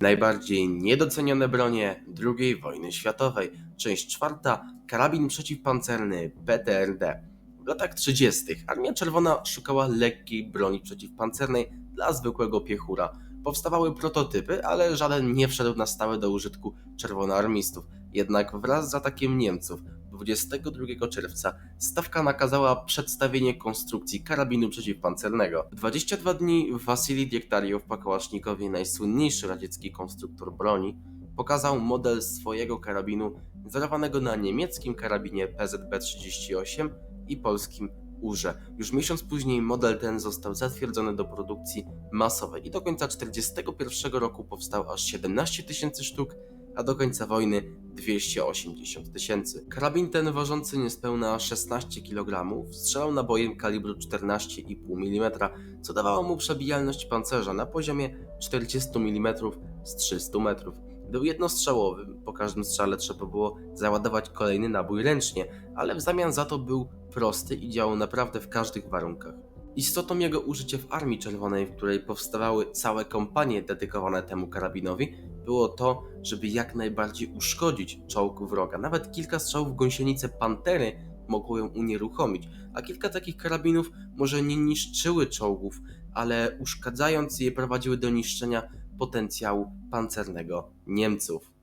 Najbardziej niedocenione bronie II wojny światowej. Część czwarta. Karabin przeciwpancerny PTRD. W latach 30. Armia Czerwona szukała lekkiej broni przeciwpancernej dla zwykłego piechura. Powstawały prototypy, ale żaden nie wszedł na stałe do użytku czerwonoarmistów. Jednak wraz z atakiem Niemców 22 czerwca stawka nakazała przedstawienie konstrukcji karabinu przeciwpancernego. W 22 dni Wasili Diektariow po Kałasznikowie, najsłynniejszy radziecki konstruktor broni, pokazał model swojego karabinu wzorowanego na niemieckim karabinie PZB-38 i polskim URze. Już miesiąc później model ten został zatwierdzony do produkcji masowej i do końca 1941 roku powstał aż 17 tysięcy sztuk, a do końca wojny 280 tysięcy. Karabin ten ważący niespełna 16 kg strzelał nabojem kalibru 14,5 mm, co dawało mu przebijalność pancerza na poziomie 40 mm z 300 metrów. Był jednostrzałowy, po każdym strzale trzeba było załadować kolejny nabój ręcznie, ale w zamian za to był prosty i działał naprawdę w każdych warunkach. Istotą jego użycia w Armii Czerwonej, w której powstawały całe kompanie dedykowane temu karabinowi, było to, żeby jak najbardziej uszkodzić czołg wroga. Nawet kilka strzałów w gąsienicę Pantery mogło ją unieruchomić, a kilka takich karabinów może nie niszczyły czołgów, ale uszkadzając je prowadziły do niszczenia potencjału pancernego Niemców.